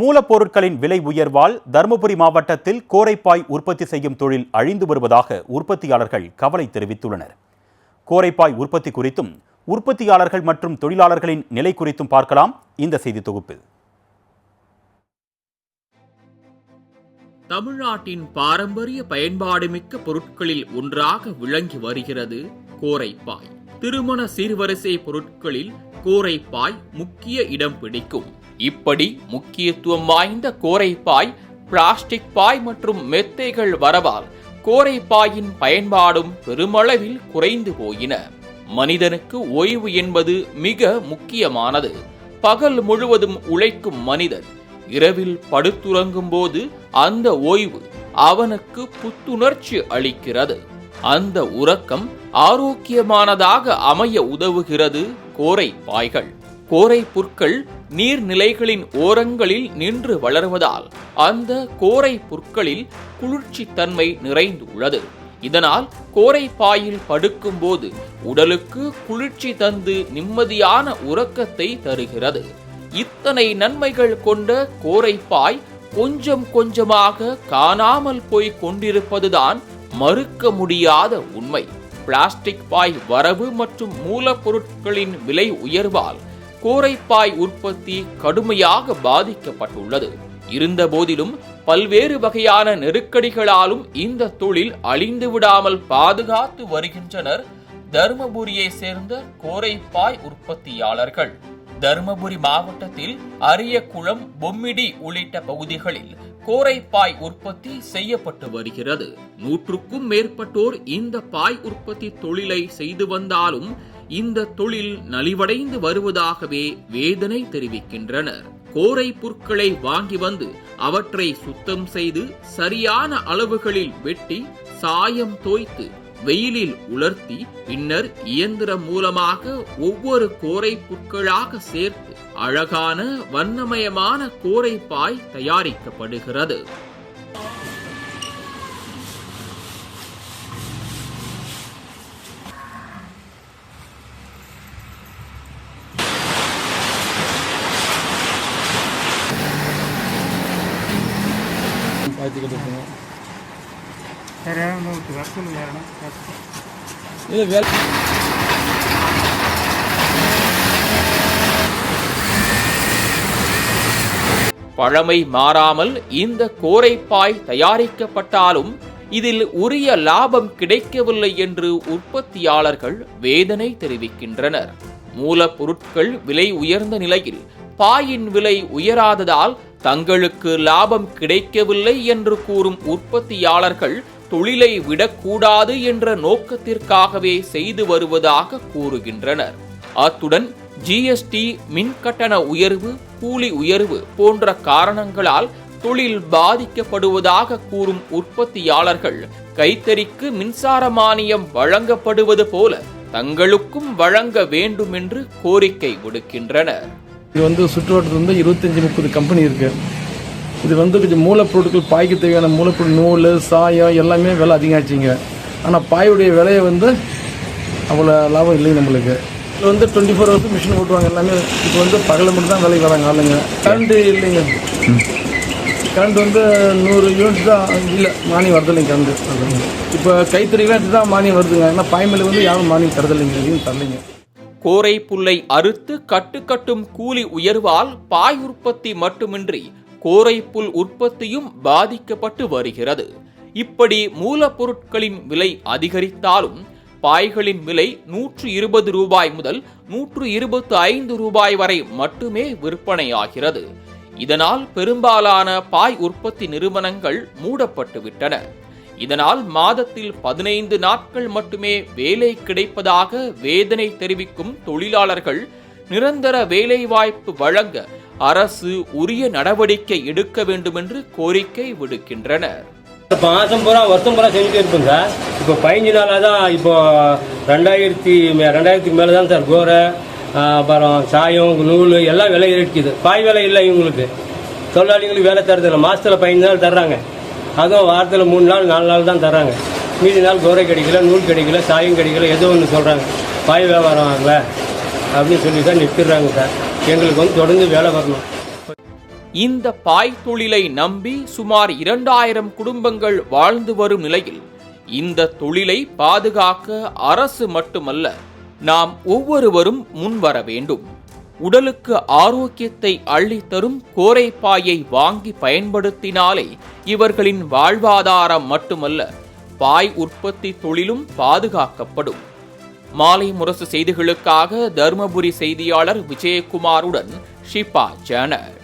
மூலப்பொருட்களின் விலை உயர்வால் தருமபுரி மாவட்டத்தில் கோரைப்பாய் உற்பத்தி செய்யும் தொழில் அழிந்து வருவதாக உற்பத்தியாளர்கள் கவலை தெரிவித்துள்ளனர். கோரைப்பாய் உற்பத்தி குறித்தும் உற்பத்தியாளர்கள் மற்றும் தொழிலாளர்களின் நிலை குறித்தும் பார்க்கலாம் இந்த செய்தி தொகுப்பில். தமிழ்நாட்டின் பாரம்பரிய பயன்பாடுமிக்க பொருட்களில் ஒன்றாக விளங்கி வருகிறது கோரைப்பாய். திருமண சீர்வரிசை பொருட்களில் கோரைப்பாய் முக்கிய இடம் பிடிக்கும். இப்படி முக்கியத்துவம் வாய்ந்த கோரைப்பாய் பிளாஸ்டிக் பாய் மற்றும் மெத்தைகள் வரவால் கோரைப்பாயின் பயன்பாடும் பெருமளவில் குறைந்து போயின. மனிதனுக்கு ஓய்வு என்பது மிக முக்கியமானது. பகல் முழுவதும் உழைக்கும் மனிதன் இரவில் படுத்துறங்கும் போது அந்த ஓய்வு அவனுக்கு புத்துணர்ச்சி அளிக்கிறது. அந்த உறக்கம் ஆரோக்கியமானதாக அமைய உதவுகிறது கோரை பாய்கள் கோரை புற்கள் நீர்நிலைகளின் ஓரங்களில் நின்று வளர்வதால் அந்த கோரை புற்களில் குளிர்ச்சி தன்மை நிறைந்துள்ளது இதனால் கோரை பாயில் படுக்கும்போது உடலுக்கு குளிர்ச்சி தந்து நிம்மதியான உறக்கத்தை தருகிறது. இத்தனை நன்மைகள் கொண்ட கோரைப்பாய் கொஞ்சம் கொஞ்சமாக காணாமல் போய் கொண்டிருப்பதுதான் மறுக்க முடியாத உண்மை. பிளாஸ்டிக் பாய் வரவு மற்றும் மூலப்பொருட்களின் விலை உயர்வால் கோரைப்பாய் உற்பத்தி கடுமையாக பாதிக்கப்பட்டுள்ளது. இருந்த போதிலும் பல்வேறு வகையான நெருக்கடிகளாலும் இந்த தொழில் அழிந்து விடாமல் பாதுகாத்து வருகின்றனர் தருமபுரியை சேர்ந்த கோரைப்பாய் உற்பத்தியாளர்கள். தருமபுரி மாவட்டத்தில் அரியக்குளம் பொம்மிடி உள்ளிட்ட பகுதிகளில் கோரைப்பாய் உற்பத்தி செய்யப்பட்டு வருகிறது. நூற்றுக்கும் மேற்பட்டோர் இந்த பாய் உற்பத்தி தொழிலை செய்து வந்தாலும் இந்த தொழில் நலிவடைந்து வருவதாகவே வேதனை தெரிவிக்கின்றனர். கோரை புற்களை வாங்கி வந்து அவற்றை சுத்தம் செய்து சரியான அளவுகளில் வெட்டி சாயம் தோய்த்து வெயிலில் உலர்த்தி பின்னர் இயந்திரம் மூலமாக ஒவ்வொரு கோரை புற்களாக சேர்த்து அழகான வண்ணமயமான கோரைப்பாய் தயாரிக்கப்படுகிறது. வேறு வேறு வேலை பழமை மாறாமல் இந்த கோரைப்பாய் தயாரிக்கப்பட்டாலும் இதில் உரிய லாபம் கிடைக்கவில்லை என்று உற்பத்தியாளர்கள் வேதனை தெரிவிக்கின்றனர். மூலப்பொருட்கள் விலை உயர்ந்த நிலையில் பாயின் விலை உயராததால் தங்களுக்கு லாபம் கிடைக்கவில்லை என்று கூறும் உற்பத்தியாளர்கள் தொழிலை விடக்கூடாது என்ற நோக்கத்திற்காகவே செய்து வருவதாக கூறுகின்றனர். அத்துடன் ஜிஎஸ்டி மின் கட்டண உயர்வு கூலி உயர்வு போன்ற காரணங்களால் தொழில் பாதிக்கப்படுவதாக கூறும் உற்பத்தியாளர்கள் கைத்தறிக்கு மின்சார மானியம் வழங்கப்படுவது போல தங்களுக்கும் வழங்க வேண்டும் என்று கோரிக்கை விடுக்கின்றனர். இது வந்து சுற்றுவட்டத்தில் வந்து இருபத்தஞ்சி முப்பது கம்பெனி இருக்கு. இது வந்து கொஞ்சம் மூலப்பொருட்கள் பாய்க்கு தேவையான மூலப்பொருள் நூல் சாயம் எல்லாமே விலை அதிகமாச்சுங்க ஆனால் பாயுடைய விலையை வந்து அவ்வளோ லாபம் இல்லைங்க நம்மளுக்கு. இது வந்து டுவெண்ட்டி ஃபோர் ஹவர்ஸ் மிஷின் ஓட்டுவாங்க எல்லாமே. இப்போ வந்து பகல் மட்டும் தான் வேலைக்கு வராங்க ஆளுங்க. கரண்ட் இல்லைங்க. கரண்ட் வந்து நூறு யூனிட் தான். இல்லை மானியம் வரதில்லைங்க கரண்ட் இப்போ கைத்தறிலாம் தான் மானியம் வருதுங்க. ஆனால் பாய்மலை வந்து யாரும் மானியம் தரதில்லைங்க. எதுவும் தரலைங்க. கோரை புல்லை அறுத்து கட்டுக்கட்டும் கூலி உயர்வால் பாய் உற்பத்தி மட்டுமின்றி கோரைப்புல் உற்பத்தியும் பாதிக்கப்பட்டு வருகிறது. இப்படி மூலப்பொருட்களின் விலை அதிகரித்தாலும் பாய்களின் விலை நூற்று இருபது ரூபாய் முதல் நூற்று இருபத்து ஐந்து ரூபாய் வரை மட்டுமே விற்பனையாகிறது. இதனால் பெரும்பாலான பாய் உற்பத்தி நிறுவனங்கள் மூடப்பட்டுவிட்டன. இதனால் மாதத்தில் பதினைந்து நாட்கள் மட்டுமே வேலை கிடைப்பதாக வேதனை தெரிவிக்கும் தொழிலாளர்கள் நிரந்தர வேலைவாய்ப்பு வழங்க அரசு உரிய நடவடிக்கை எடுக்க வேண்டுமென்று கோரிக்கை விடுக்கின்றனர். மாதம் பூரா வருஷம் பூரா செஞ்சுட்டு இருப்போம் சார். இப்போ பதினஞ்சு நாளாக தான் இப்போ ரெண்டாயிரத்தி மே- ரெண்டாயிரத்துக்கு மேலே தான் சார் கோரை அப்புறம் சாயம் நூல் எல்லாம் விலை இருக்குது பாய் விலை இல்லை இவங்களுக்கு. தொழிலாளிகளுக்கு வேலை தரதில்லை மாதத்தில் பதினஞ்சு நாள் தர்றாங்க. அதுவும் வாரத்தில் மூணு நாள் நாலு நாள் தான் தர்றாங்க. மீதி நாள் கோரை கிடைக்கல நூல் கிடைக்கல சாயம் கிடைக்கல ஏதோ ஒன்று சொல்கிறாங்க பாய் வியாபாரம் ஆகல அப்படின்னு சொல்லி தான் நிறுத்திடுறாங்க சார். எங்களுக்கு வந்து தொடர்ந்து வேலை வரணும். இந்த பாய் தொழிலை நம்பி சுமார் இரண்டாயிரம் குடும்பங்கள் வாழ்ந்து வரும் நிலையில் இந்த தொழிலை பாதுகாக்க அரசு மட்டுமல்ல நாம் ஒவ்வொருவரும் முன்வர வேண்டும். உடலுக்கு ஆரோக்கியத்தை அள்ளித்தரும் கோரைப்பாயை வாங்கி பயன்படுத்தினாலே இவர்களின் வாழ்வாதாரம் மட்டுமல்ல பாய் உற்பத்தி தொழிலும் பாதுகாக்கப்படும். மாலை முரசு செய்திகளுக்காக தருமபுரி செய்தியாளர் விஜயகுமாருடன் ஷிபா ஜானர்